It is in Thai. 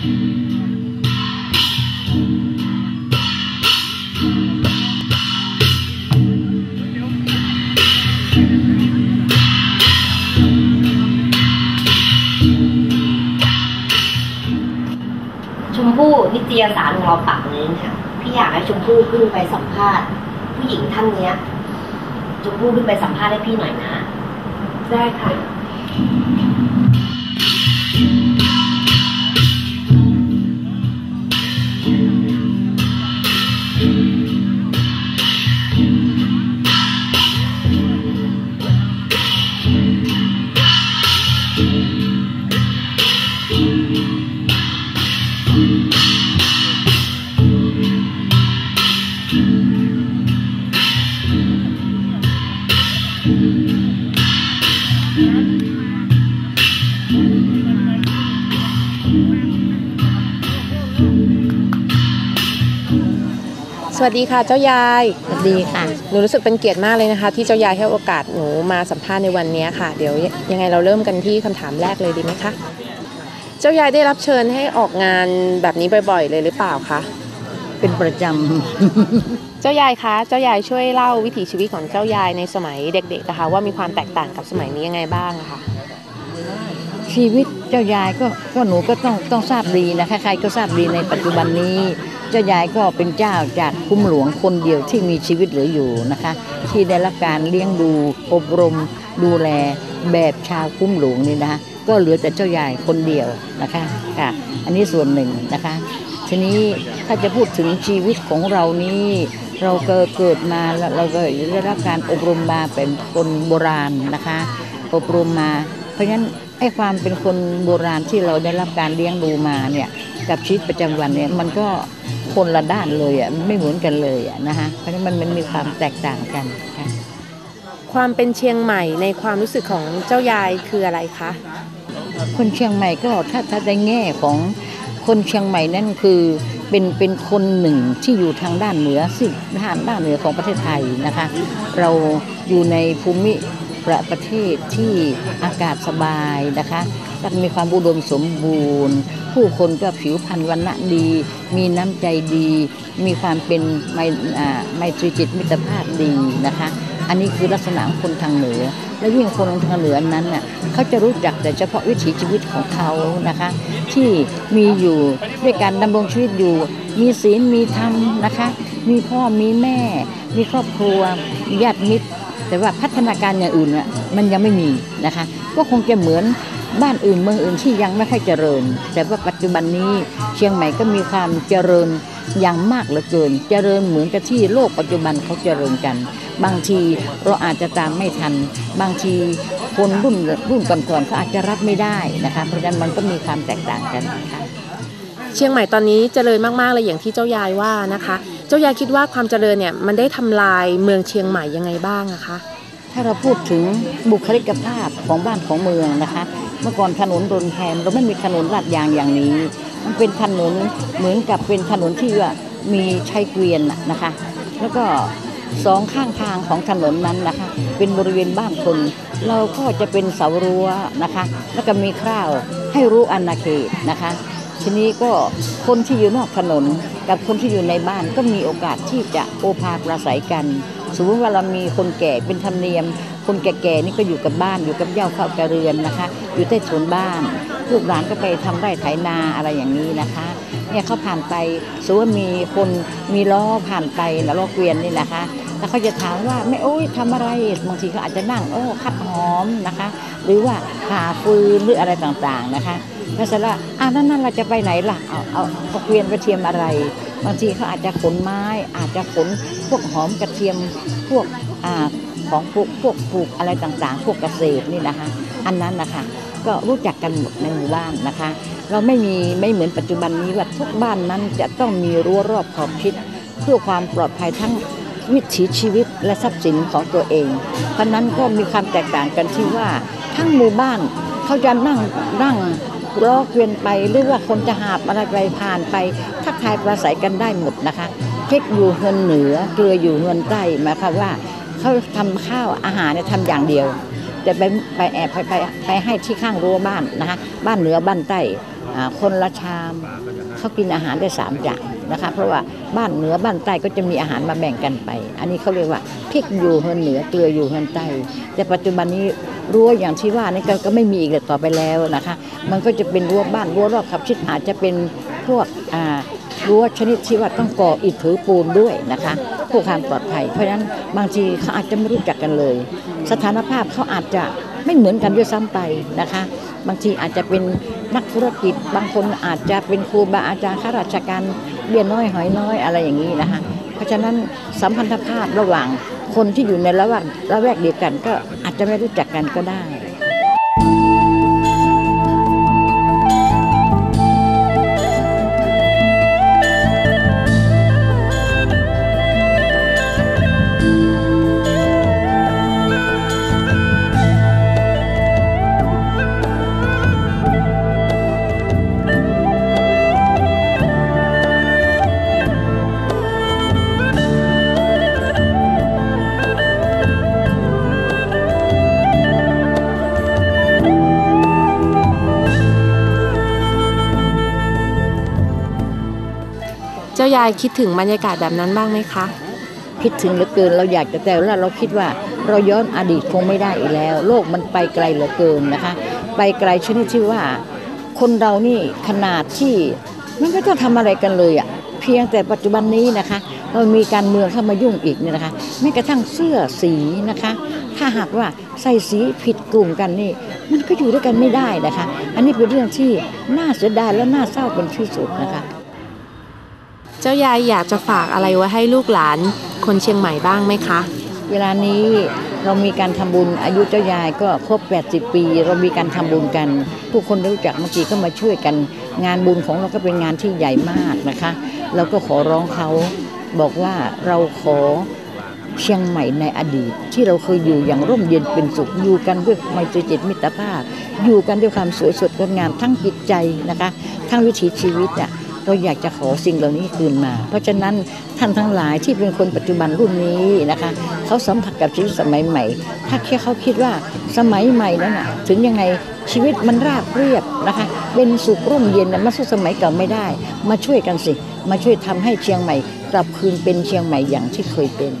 ชมพู่นิตยสารของเราปักเลยเนี่ยพี่อยากให้ชมพู่ขึ้นไปสัมภาษณ์ ผู้หญิงท่านเนี้ยชมพู่ขึ้นไปสัมภาษณ์ให้พี่หน่อยนะ ได้ค่ะ สวัสดีค่ะเจ้ายายสวัสดีค่ะหนูรู้สึกเป็นเกียรติมากเลยนะคะ ที่เจ้ายายให้โอกาสหนูมาสัมภาษณ์ในวันนี้ค่ะ เดี๋ยวยังไงเราเริ่มกันที่คำถามแรกเลยดีไหมคะเจ้ายายได้รับเชิญให้ออกงานแบบนี้บ่อยๆ เลยหรือเปล่าคะ เป็นประจเจ้ายายคะ เจ้ายายช่วยเล่าวิถีชีวิตของเจ้ายายในสมัยเด็กๆนะคะว่ามีความแตกต่างกับสมัยนี้ยังไงบ้างอะคะำชีวิตเจ้ายายก็ก็หนูก็ต้องต้องทราบดีนะคะใครก็ทราบดีในปัจจุบันนี้ เจ้ายายก็เป็นเจ้าจากคุ้มหลวงคนเดียวที่มีชีวิตเหลืออยู่นะคะ ที่ได้รับการเลี้ยงดูอบรม ดูแลแบบชาวคุ้มหลวงนี่นะคะก็เหลือแต่เจ้ายายคนเดียวนะคะค่ะ อันนี้ส่วนหนึ่งนะคะ ทีนี้ถ้าจะพูดถึงชีวิตของเรานี้เราเกิดเกิดมาแล้วเราก็ได้รับการอบรมมาเป็นคนโบราณนะคะ อบรมมา เพราะฉะนั้นไอ้ความเป็นคนโบราณที่เราได้รับการเลี้ยงดูมาเนี่ยกับชีวิตประจำวันเนี่ยมันก็คนละด้านเลยอะไม่เหมือนกันเลยอะนะคะเพราะฉะนั้นมันมันมีความแตกต่างกันค่ะความเป็นเชียงใหม่ในความรู้สึกของเจ้ายายคืออะไรคะคนเชียงใหม่ก็ถ้าถ้าในแง่ของ คนเชียงใหม่นั่นคือเป็นเป็นคนหนึ่งที่อยู่ทางด้านเหนือสิทางด้านเหนือของประเทศไทยนะคะ เราอยู่ในภูมิประประเทศที่อากาศสบายนะคะและมีความอุดมสมบูรณ์ ผู้คนก็ผิวพรรณวันณะดี มีน้ำใจดี มีความเป็นไมอ่ไมตรีจิตมิตรภาพดีนะคะ อันนี้คือลักษณะของคนทางเหนือ และยิ่งคนทางเหนือนั้นน่ะเขาจะรู้จักแต่เฉพาะวิถีชีวิตของเขานะคะ ที่มีอยู่ด้วยการดำรงชีวิตอยู่ มีศีลมีธรรมนะคะ มีพ่อมีแม่ มีครอบครัวญาติมิตร แต่ว่าพัฒนาการอย่างอื่นน่ะมันยังไม่มีนะคะ ก็คงจะเหมือนบ้านอื่นเมืองอื่นที่ยังไม่ค่อยเจริญ แต่ว่าปัจจุบันนี้เชียงใหม่ก็มีความเจริญอย่างมากเหลือเกิน เจริญเหมือนกับที่โลกปัจจุบันเขาเจริญกัน บางทีเราอาจจะตามไม่ทัน บางทีคนรุ่นรุ่นก่อนๆเขาอาจจะรับไม่ได้นะคะเพราะฉะนั้นมันก็มีความแตกต่างกันค่ะเชียงใหม่ตอนนี้เจริญมากๆเลยอย่างที่เจ้ายายว่านะคะ เจ้ายายคิดว่าความเจริญเนี่ยมันได้ทำลายเมืองเชียงใหม่ยังไงบ้างอะคะ ถ้าเราพูดถึงบุคลิกภาพของบ้านของเมืองนะคะ เมื่อก่อนถนนโดนแคมเราไม่มีถนนลาดยางอย่างนี้ มันเป็นถนนเหมือนกับเป็นถนนที่ว่ามีชายเกวียนน่ะนะคะ แล้วก็ สองข้างทางของถนนนั้นนะคะ เป็นบริเวณบ้านคน เราก็จะเป็นเสารั้วนะคะ แล้วก็มีคร่าวให้รู้อาณาเขตนะคะ ทีนี้ก็คนที่อยู่นอกถนนกับคนที่อยู่ในบ้านก็มีโอกาสที่จะโอภาปราศัยกันสมมติว่าเรามีคนแก่เป็นธรรมเนียม คนแก่ๆนี่ก็อยู่กับบ้านอยู่กับเย้าเข้ากระเรือนนะคะ อยู่ใต้ถุนบ้าน ลูกหลานก็ไปทำไร่ไถนาอะไรอย่างนี้นะคะ เนี่ยเขาผ่านไปสมมติว่ามีคนมีล้อผ่านไปนะล้อเกวียนนี่นะคะ แล้วเขาจะถามว่าไม่โอ้ยทำอะไรบางทีเขาอาจจะนั่งโอ้คัดหอมนะคะ หรือว่าผ่าฟืนหรืออะไรต่างๆนะคะแล้วเสร็จแล้วอ่านั่นนั่นเราจะไปไหนล่ะเอาเอาเอาเกวียนไปเทียมอะไร บางทีเขาอาจจะขนไม้ อาจจะขนพวกหอมกระเทียมพวกอ่าของพวกพวกปลูกอะไรต่างๆ พวกเกษตรนี่นะคะ อันนั้นนะคะ ก็รู้จักกันหมดในหมู่บ้านนะคะ เราไม่มีไม่เหมือนปัจจุบันนี้ว่าทุกบ้านนั้นจะต้องมีรั้วรอบขอบชิด เพื่อความปลอดภัยทั้งวิถีชีวิตและทรัพย์สินของตัวเอง เพราะนั้นก็มีความแตกต่างกันที่ว่าทั้งหมู่บ้านเขาจะนั่งนั่งล้อเกวียนไปหรือว่าคนจะหาบอะไรไปผ่านไปทักทายประสัยกันได้หมดนะคะพริกอยู่เงินเหนือเกลืออยู่เงินใต้หมายความว่าเขาทำข้าวอาหารเนี่ยทำอย่างเดียว จะไปไปแอบไปไปไปให้ที่ข้างรั้วบ้านนะคะบ้านเหนือบ้านใต้คนละชามเขากินอาหารได้สามอย่างนะคะ เพราะว่าบ้านเหนือบ้านใต้ก็จะมีอาหารมาแบ่งกันไป อันนี้เขาเรียกว่าพริกอยู่เฮือนเหนือเกลืออยู่เฮือนใต้ แต่ปัจจุบันนี้รั้วอย่างที่ว่านี่ก็ก็ไม่มีอีกต่อไปแล้วนะคะ มันก็จะเป็นรั้วบ้านรั้วรอบขับชิดอาจจะเป็นพวกอ่า รั้วชนิดที่ว่าต้องก่ออิฐถือปูนด้วยนะคะเพื่อความปลอดภัย เพราะฉะนั้นบางทีเขาอาจจะไม่รู้จักกันเลย สถานภาพเขาอาจจะไม่เหมือนกันด้วยซ้ำไปนะคะ บางทีอาจจะเป็นนักธุรกิจ บางคนอาจจะเป็นครูบาอาจารย์ข้าราชการเบี้ยน้อยหอยน้อยอะไรอย่างนี้นะคะ เพราะฉะนั้นสัมพันธภาพระหว่างคนที่อยู่ในระหว่างระแวกเดียวกันก็อาจจะไม่รู้จักกันก็ได้ายายคิดถึงบรรยากาศแบบนั้นบ้างไหมคะ คิดถึงเหลือเกินเราอยากจะแต่ว่าเราคิดว่าเราย้อนอดีตคงไม่ได้อีกแล้ว โลกมันไปไกลเหลือเกินนะคะ ไปไกลชนิดที่ว่า คนเรานี่ขนาดที่มันไม่ต้องทำอะไรกันเลยอะ่ะเพียงแต่ปัจจุบันนี้นะคะ เรามีการเมืองเข้ามายุ่งอีกเนี่ยนะคะแม้กระทั่งเสื้อสีนะคะ ถ้าหากว่าใส่สีผิดกลุ่มกันนี่ มันก็อยู่ด้วยกันไม่ได้นะคะ อันนี้เป็นเรื่องที่น่าเสียดายและน่าเศร้าเป็นที่สุดนะคะ เจ้ายายอยากจะฝากอะไรไว้ให้ลูกหลาน คนเชียงใหม่บ้างไหมคะ เวลานี้เรามีการทำบุญอายุเจ้ายายก็ครบ 80 ปี เรามีการทำบุญกัน ผู้คนรู้จักเมื่อกี้ก็มาช่วยกัน งานบุญของเราก็เป็นงานที่ใหญ่มากนะคะเราก็ขอร้องเขาบอกว่าเราขอเชียงใหม่ในอดีต ที่เราเคยอยู่อย่างร่มเย็นเป็นสุขอยู่กันด้วยไมตรีจิตมิตรภาพ อยู่กันด้วยความสวยสดงดงามทั้งจิตใจนะคะ ทั้งวิถีชีวิตอะ เราอยากจะขอสิ่งเหล่านี้คืนมา เพราะฉะนั้นท่านทั้งหลายที่เป็นคนปัจจุบันรุ่นนี้นะคะเขาสัมผัสกับชีวิตสมัยใหม่ ถ้าแค่เขาคิดว่าสมัยใหม่นั้นนะถึงยังไงชีวิตมันราบเรียบนะคะ เป็นสุขร่มเย็นนะมันสู้สมัยเก่าไม่ได้ มาช่วยกันสิ มาช่วยทำให้เชียงใหม่ กลับคืนเป็นเชียงใหม่อย่างที่เคยเป็น